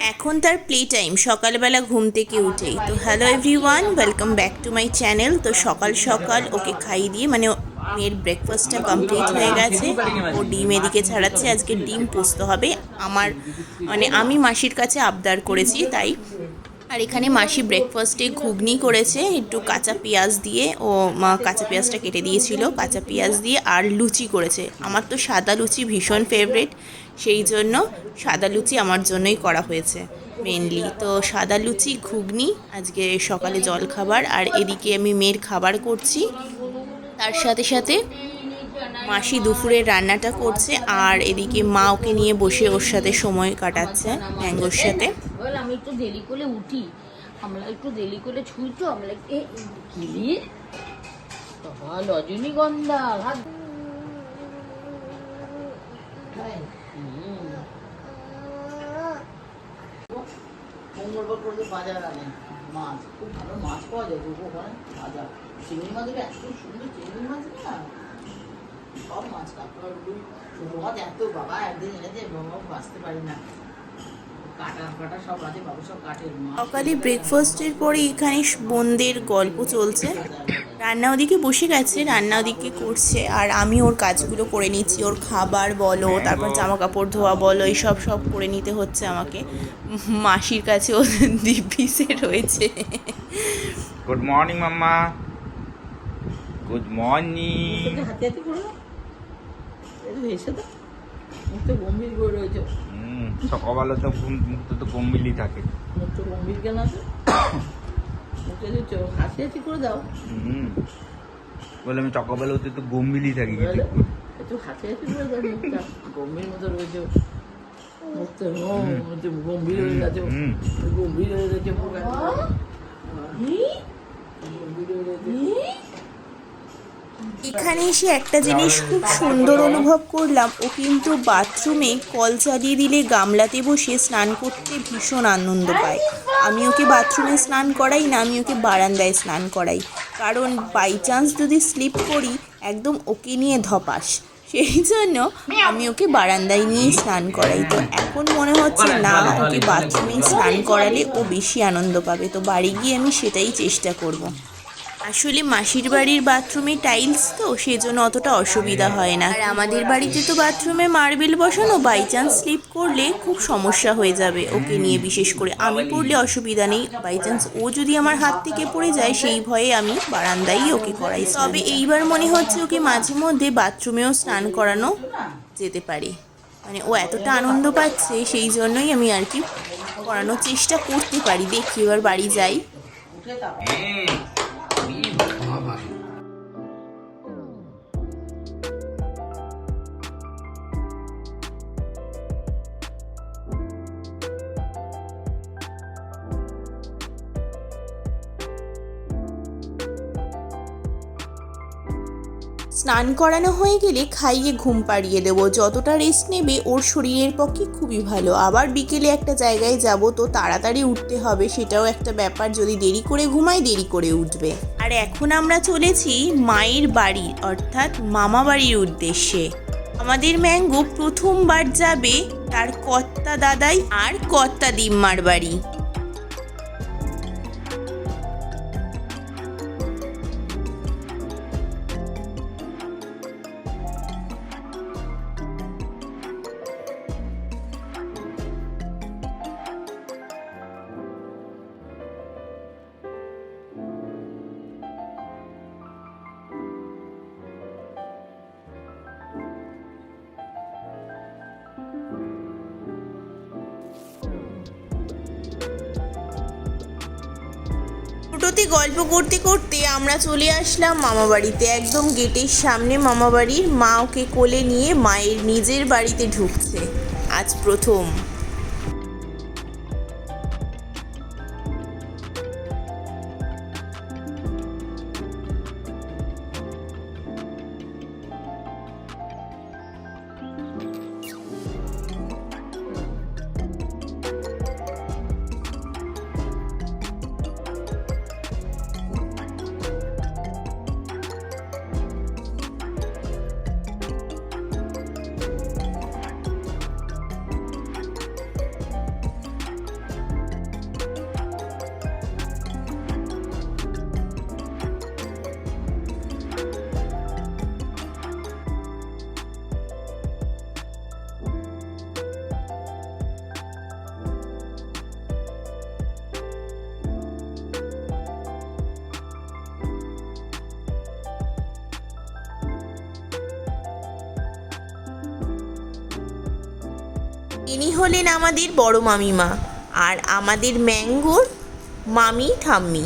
এখন তার play time সকালবেলা ঘুম থেকে উঠেই। তো hello everyone welcome back to my channel তো সকাল সকাল ওকে খাইয়ে দিয়ে মানে মেয়ের ব্রেকফাস্টটা কমপ্লিট হয়ে গেছে। ও ডিম এদিকে ছাড়াচ্ছে, আজকে ডিম পুষতে হবে। আমার মানে আমি মাসির কাছে আবদার করেছি, তাই আর এখানে মাসি ব্রেকফাস্টে ঘুগনি করেছে, একটু কাঁচা পেঁয়াজ দিয়ে। ও মা কাঁচা পেঁয়াজটা কেটে দিয়েছিল, কাঁচা পেঁয়াজ দিয়ে আর লুচি করেছে। আমার তো সাদা লুচি ভীষণ ফেভারিট সেই জন্য সাদা লুচি আমার জন্যই করা হয়েছে। মেনলি তো সাদা লুচি, ঘুগনি, আজকে সকালে জল খাবার আর এদিকে আমি মেয়ের খাবার করছি। তার সাথে সাথে মাসি দুপুরের রান্নাটা করছে, আর এদিকে মা ওকে নিয়ে বসে ওর সাথে সময় কাটাচ্ছে ম্যাঙ্গোর সাথে। বল আমি একটু দেরি করে উঠি। আমরা একটু দেরি করে ছুই তো আমরা এ কি রজনীগন্ধা হাত মঙ্গলবার করে বাজার আনেন মাছ খুব ভালো মাছ পাওয়া যায় দুটো ওখানে বাজার। চিংড়ি মাছের এত সুন্দর চিংড়ি মাছ না। সব মাছ কাঁকড়া রুই এত বাবা একদিন এনেছে বাবা বাঁচতে পারি না। সকালে ব্রেকফাস্টের পরে এখানে বোনদের গল্প চলছে। রান্না ওদিকে বসে গেছে রান্না ওদিকে করছে আর আমি ওর কাজগুলো করে নিচ্ছি। ওর খাবার বলো তারপর জামা কাপড় ধোয়া বলো এইসব সব করে নিতে হচ্ছে আমাকে। মাসির কাছে ও দিব্যিসে রয়েছে গুড মর্নিং মাম্মা। গুড মর্নিং হাতে হাতে দাও তো গম্ভীর করে রয়েছে। সকালবেলা তো ঘুম- মুখটা তো গম্ভীরই থাকে। মুখ তো গম্ভীর কেন আছে? মুখে যে হাসি হাসি করে দাও। হুম বলে আমি সকালবেলা হতে তো গম্ভীরই থাকি কিছু একটু হাসি হাসি করে দাও মুখটা। গম্ভীর মতো রয়েছে মুখ হচ্ছে গম্ভীর হয়ে গেছে হুম। গম্ভীর হয়ে গেছে মুখ গম্ভীর হয়ে গেছে এখানে এসে একটা জিনিস খুব সুন্দর অনুভব করলাম, ও কিন্তু বাথরুমে কল চালিয়ে দিলে গামলাতে বসে স্নান করতে ভীষণ আনন্দ পায়। আমি ওকে বাথরুমে স্নান করাই না, আমি ওকে বারান্দায় স্নান করাই। কারণ বাই চান্স যদি স্লিপ করি, একদম ওকে নিয়ে ধপাস। সেই জন্য আমি ওকে বারান্দায় নিয়ে স্নান করাই। তো এখন মনে হচ্ছে না, ওকে বাথরুমে স্নান করালে ও বেশি আনন্দ পাবে। তো বাড়ি গিয়ে আমি সেটাই চেষ্টা করব। আসলে মাসির বাড়ির বাথরুমে টাইলস তো, সেজন্য অতটা অসুবিধা হয় না। আর আমাদের বাড়িতে তো বাথরুমে মার্বেল বসানো বাই চান্স স্লিপ করলে খুব সমস্যা হয়ে যাবে ওকে নিয়ে বিশেষ করে। আমি পড়লে অসুবিধা নেই, বাই চান্স ও যদি আমার হাত থেকে পড়ে যায়, সেই ভয়ে আমি বারান্দাই ওকে করাই তবে এইবার মনে হচ্ছে ওকে মাঝে মধ্যে বাথরুমেও স্নান করানো যেতে পারে। মানে ও এতটা আনন্দ পাচ্ছে, সেই জন্যই আমি আর কি করানোর চেষ্টা করতে পারি। দেখি এবার বাড়ি যাই। স্নান করানো হয়ে গেলে খাইয়ে ঘুম পাড়িয়ে দেবো। যতটা রেস্ট নেবে ওর শরীরের পক্ষে খুবই ভালো। আবার বিকেলে একটা জায়গায় যাব তো তাড়াতাড়ি উঠতে হবে, সেটাও একটা ব্যাপার। যদি দেরি করে ঘুমায় দেরি করে উঠবে। আর এখন আমরা চলেছি মায়ের বাড়ি, অর্থাৎ মামা বাড়ির উদ্দেশ্যে। আমাদের ম্যাঙ্গো প্রথমবার যাবে তার কর্তা দাদাই আর কর্তা দিম্মার বাড়ি। টোটোতে গল্প করতে করতে আমরা চলে আসলাম মামা বাড়িতে। একদম গেটের সামনে মামা বাড়ির মা ওকে কোলে নিয়ে মায়ের নিজের বাড়িতে ঢুকছে। আজ প্রথম। ইনি হলেন আমাদের বড় মামিমা আর আমাদের ম্যাঙ্গোর মামি ঠাম্মি।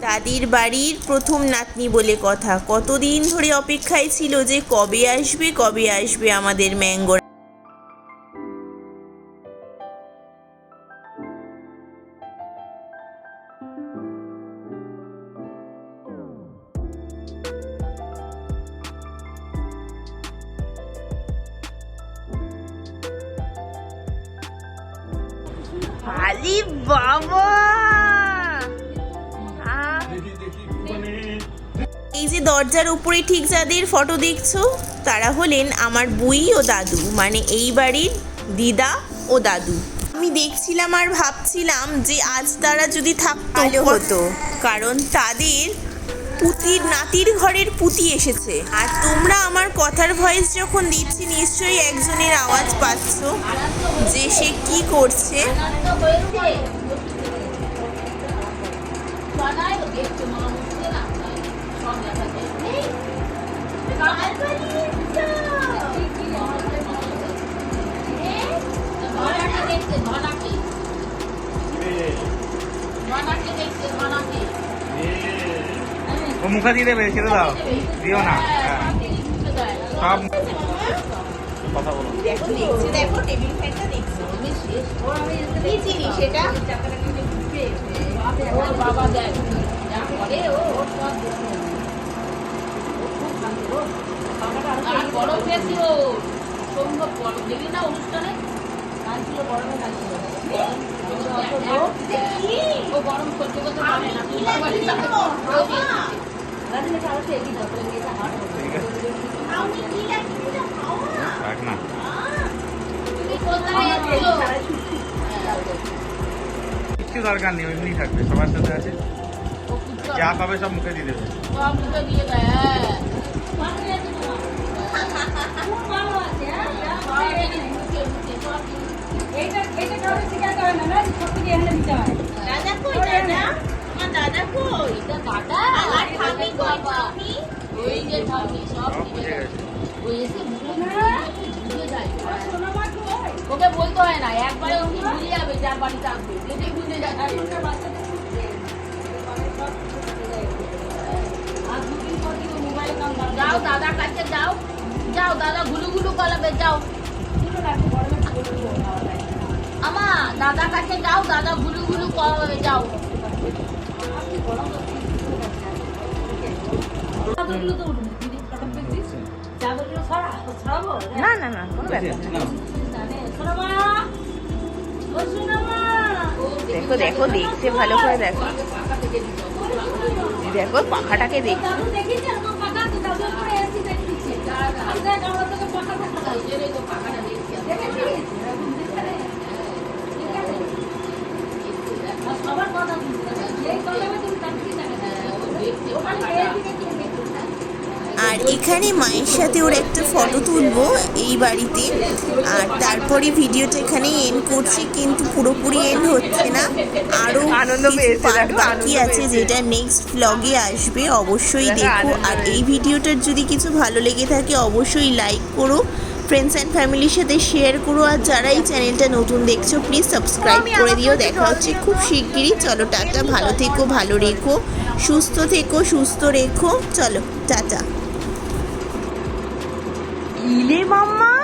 দাদির বাড়ির প্রথম নাতনি বলে কথা। কতদিন ধরে অপেক্ষায় ছিল যে কবে আসবে কবে আসবে আমাদের ম্যাঙ্গোর আলি বাবা। এই যে দরজার উপরে ঠিক যাদের ফটো দেখছ তারা হলেন আমার বুই ও দাদু মানে এই বাড়ির দিদা ও দাদু। আমি দেখছিলাম আর ভাবছিলাম যে আজ তারা যদি থাকতো হতো। কারণ তাদের পুতির নাতির ঘরের পুতি এসেছে। আর তোমরা আমার কথার ভয়েস যখন দিচ্ছি, নিশ্চয়ই একজনের আওয়াজ পাচ্ছ যে সে কি করছে। ভালো গো। আর বড় পেয়েছি ও সম্ভব বড় দেখি না অনুষ্ঠানে কাঁদছিল গরমে কাঁদছিল ও গরম সহ্য করতে পারে না না? কিচ্ছু দরকার নেই এমনি থাকবে সবার সাথে আছে যা পাবে সব মুখে দিয়ে দেবে সব মুখে দিয়ে দেয় হ্যাঁ। সব জিনিস মুখে মুখে সব জিনিস দাদা ওকে বলতে হয় না একবারে ওকে বুঝে যাবে যার বাড়িতে আসবে যেতে বুঝে যাচ্ছে যাও দাদার কাছে যাও যাও দাদা গুলু গুলু পালাবে যাও আমা দাদা কাছে যাও দাদা গুলু গুলু পালাবে যাও না না না কোনো ব্যাপার না দেখো দেখো দেখছে ভালো করে দেখো দেখো পাখাটাকে দেখ আর এখানে মায়ের সাথে ওর একটা ফটো তুলবো এই বাড়িতে। আর তারপরে ভিডিওটা এখানে এন্ড করছি কিন্তু পুরোপুরি এন্ড হচ্ছে না। আরও দেখো, বাকি আছে যেটা নেক্সট ব্লগে আসবে অবশ্যই দেখো আর এই ভিডিওটার যদি কিছু ভালো লেগে থাকে অবশ্যই লাইক করো। ফ্রেন্ডস অ্যান্ড ফ্যামিলির সাথে শেয়ার করো। আর যারা এই চ্যানেলটা নতুন দেখছ প্লিজ সাবস্ক্রাইব করে দিও। দেখা হচ্ছে খুব শিগগিরই। চলো টাটা। ভালো থেকো ভালো রেখো। সুস্থ থেকো সুস্থ রেখো। চলো টাটা। ইলে মাম্মা